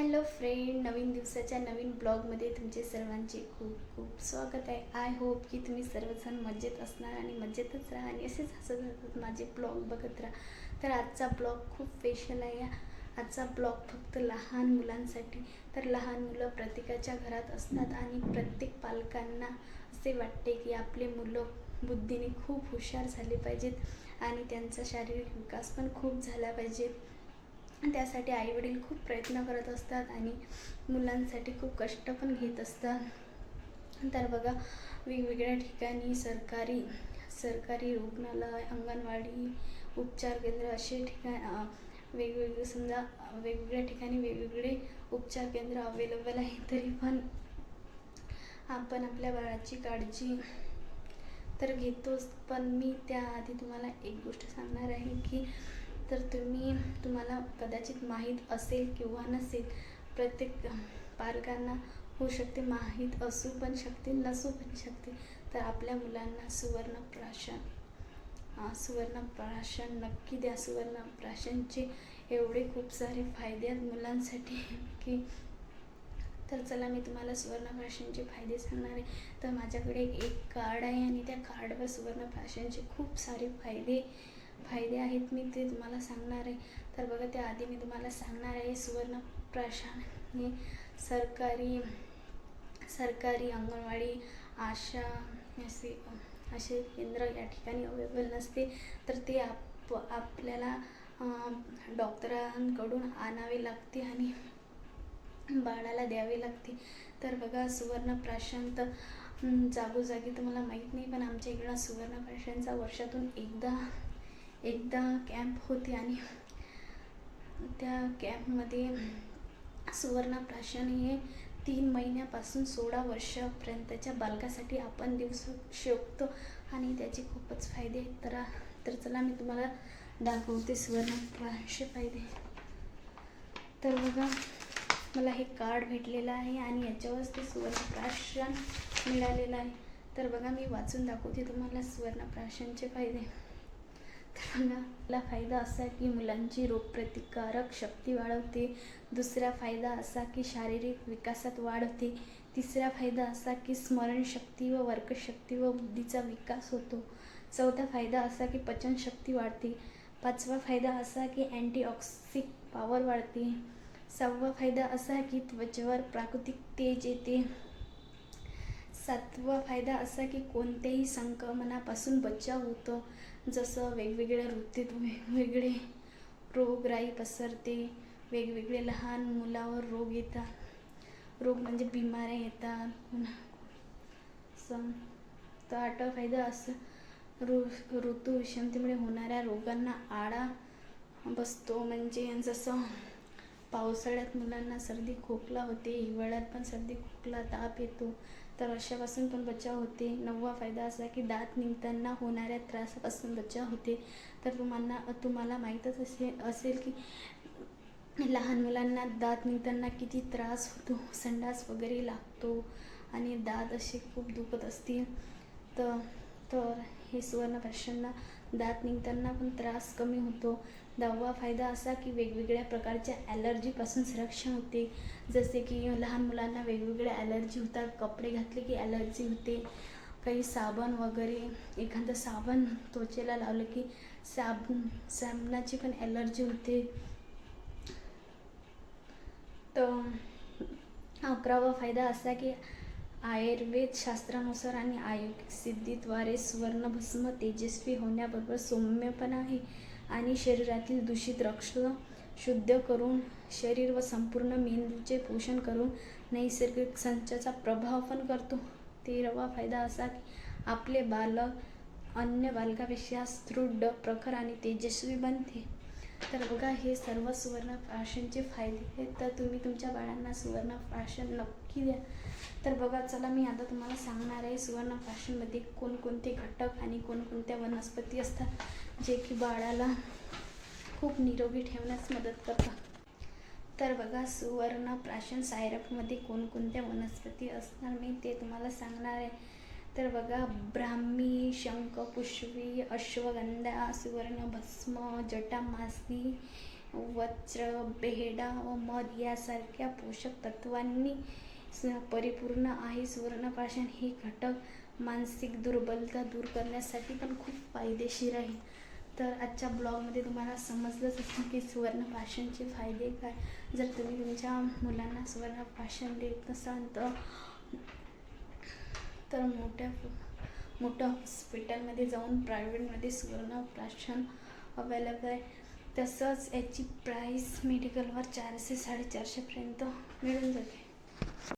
Hello friend नवीन दिवसाच्या नवीन ब्लॉगमध्ये तुमचे सर्वांचे खूप खूप स्वागत आहे. आय होप की तुम्ही सर्वजण मजेत असणार आणि मजेतच राहा आणि असेच हसत हसत माझे ब्लॉग बघत राहा. तर आजचा ब्लॉग खूप स्पेशल आहे. आजचा ब्लॉग फक्त लहान मुलांसाठी. तर लहान मुलं प्रत्येकाच्या घरात असतात आणि प्रत्येक पालकांना असे वाटते की आपले मुलं बुद्धीने खूप हुशार झाले पाहिजेत आणि त्यांचा शारीरिक विकास पण खूप झाला पाहिजे. त्यासाठी आईवडील खूप प्रयत्न करत असतात आणि मुलांसाठी खूप कष्ट पण घेत असतात. तर बघा वेगवेगळ्या ठिकाणी सरकारी सरकारी रुग्णालय अंगणवाडी उपचार केंद्र असे ठिकाण वेगवेगळे समजा वेगवेगळ्या ठिकाणी वेगवेगळे उपचार केंद्र अवेलेबल आहे तरी पण आपण आपल्या बाळाची काळजी तर घेतोच. पण मी त्याआधी तुम्हाला एक गोष्ट सांगणार आहे की तर तुम्ही तुम्हाला कदाचित माहीत असेल किंवा नसेल प्रत्येक पालकांना होऊ शकते माहीत असू पण शकते नसू पण शकते. तर आपल्या मुलांना सुवर्णप्राशन सुवर्णप्राशन नक्की द्या सुवर्णप्राशनचे एवढे खूप सारे फायदे आहेत मुलांसाठी की तर चला मी तुम्हाला सुवर्णप्राशनचे फायदे सांगणार आहे. तर माझ्याकडे एक कार्ड आहे आणि त्या कार्डवर सुवर्णप्राशनचे खूप सारे फायदे फायदे आहेत मी ते तुम्हाला सांगणार आहे. तर बघा त्याआधी मी तुम्हाला सांगणार आहे सुवर्ण हे सरकारी सरकारी अंगणवाडी आशा असे असे केंद्र या ठिकाणी अवेलेबल नसते. तर ते आप आपल्याला डॉक्टरांकडून आणावे लागते आणि बाळाला द्यावे लागते. तर बघा सुवर्ण प्राशांत जागोजागी तुम्हाला माहीत नाही पण आमच्या इकडं सुवर्ण प्राशांचा वर्षातून एकदा एकदा कॅम्प होते आणि त्या कॅम्पमध्ये सुवर्णप्राशन हे तीन महिन्यापासून सोळा वर्षापर्यंतच्या बालकासाठी आपण देऊ शकतो आणि त्याचे खूपच फायदे आहेत. तर तर चला मी तुम्हाला दाखवते सुवर्णप्राशचे फायदे. तर बघा मला हे कार्ड भेटलेलं आहे आणि याच्यावरच ते सुवर्णप्राशन मिळालेलं आहे. तर बघा मी वाचून दाखवते तुम्हाला सुवर्णप्राशनचे फायदे. मला फायदा असा की मुलांची रोगप्रतिकारक शक्ती वाढवते. दुसरा फायदा असा की शारीरिक विकासात वाढ होते. तिसरा फायदा असा की स्मरणशक्ती व वर्कशक्ती व बुद्धीचा विकास होतो. चौथा फायदा असा की पचनशक्ती वाढते. पाचवा फायदा असा की अँटीऑक्सिक पॉवर वाढते. सहावा फायदा असा की त्वचेवर प्राकृतिक तेज येते. सातवा फायदा असा की कोणत्याही संक्रमणापासून बचाव होतो. जसं वेगवेगळ्या ऋतूत वेगवेगळे रोगराई पसरते वेगवेगळे लहान मुलावर रोग येतात. रोग म्हणजे बिमाऱ्या येतात. पुन्हा सम तर आठवा फायदा असं ऋ ऋतू विषमतेमुळे होणाऱ्या रोगांना आळा बसतो. म्हणजे जसं पावसाळ्यात मुलांना सर्दी खोकला होते हिवाळ्यात पण सर्दी खोकला ताप येतो. तर अशापासून पण बचाव होते. नववा फायदा असा की दात निघताना होणाऱ्या त्रासापासून बचाव होते. तर तुम्हाला तुम्हाला माहीतच असे असेल की लहान मुलांना दात निघताना किती त्रास होतो संडास वगैरे लागतो आणि दात असे खूप दुखत असतील. तर तर हे सुवर्णप्राशांना दात निघताना पण त्रास कमी होतो. दहावा फायदा असा की वेगवेगळ्या प्रकारच्या ॲलर्जीपासून संरक्षण होते. जसे की लहान मुलांना वेगवेगळ्या ॲलर्जी होतात. कपडे घातले की ॲलर्जी होते. काही साबण वगैरे एखादं साबण त्वचेला लावलं की साबण साबणाची पण ॲलर्जी होते. तर अकरावा फायदा असा की आयुर्वेद शास्त्रानुसार आणि आयोगिक सिद्धीद्वारे सुवर्णभस्म तेजस्वी होण्याबरोबर सौम्य पण आहे. आणि शरीरातील दूषित रक्त शुद्ध करून शरीर व संपूर्ण मेंदूचे पोषण करून नैसर्गिक संचाचा प्रभाव पण करतो. तेरावा फायदा असा की आपले बालक अन्य बालकापेक्षा दृढ प्रखर आणि तेजस्वी बनते. तर बघा हे सर्व सुवर्ण प्राशनचे फायदे आहेत. तर तुम्ही तुमच्या बाळांना सुवर्ण प्राशन नक्की द्या. तर बघा चला मी आता तुम्हाला सांगणार आहे सुवर्ण प्राशनमध्ये कोणकोणते घटक आणि कोणकोणत्या वनस्पती असतात जे की बाळाला खूप निरोगी ठेवण्यास मदत करतात. तर बघा सुवर्ण प्राशन सायरपमध्ये कोणकोणत्या वनस्पती असणार मी ते तुम्हाला सांगणार आहे. तर बघा ब्राह्मी शंख पुष्पी अश्वगंधा सुवर्ण भस्म जटामासी वज्र बेहडा व मध यासारख्या पोषक तत्वांनी परिपूर्ण आहे. सुवर्णप्राशन हे घटक मानसिक दुर्बलता दूर करण्यासाठी पण खूप फायदेशीर आहे तर आजच्या ब्लॉगमध्ये तुम्हाला समजलंच असेल की सुवर्णप्राशनचे फायदे काय. जर तुम्ही तुमच्या मुलांना सुवर्णप्राशन देत नसाल तर तर मोठ्या मोठ्या हॉस्पिटलमध्ये जाऊन प्रायव्हेटमध्ये सुवर्णप्राशन अवेलेबल आहे. तसंच याची प्राईस मेडिकलवर चारशे साडेचारशेपर्यंत मिळून जाते.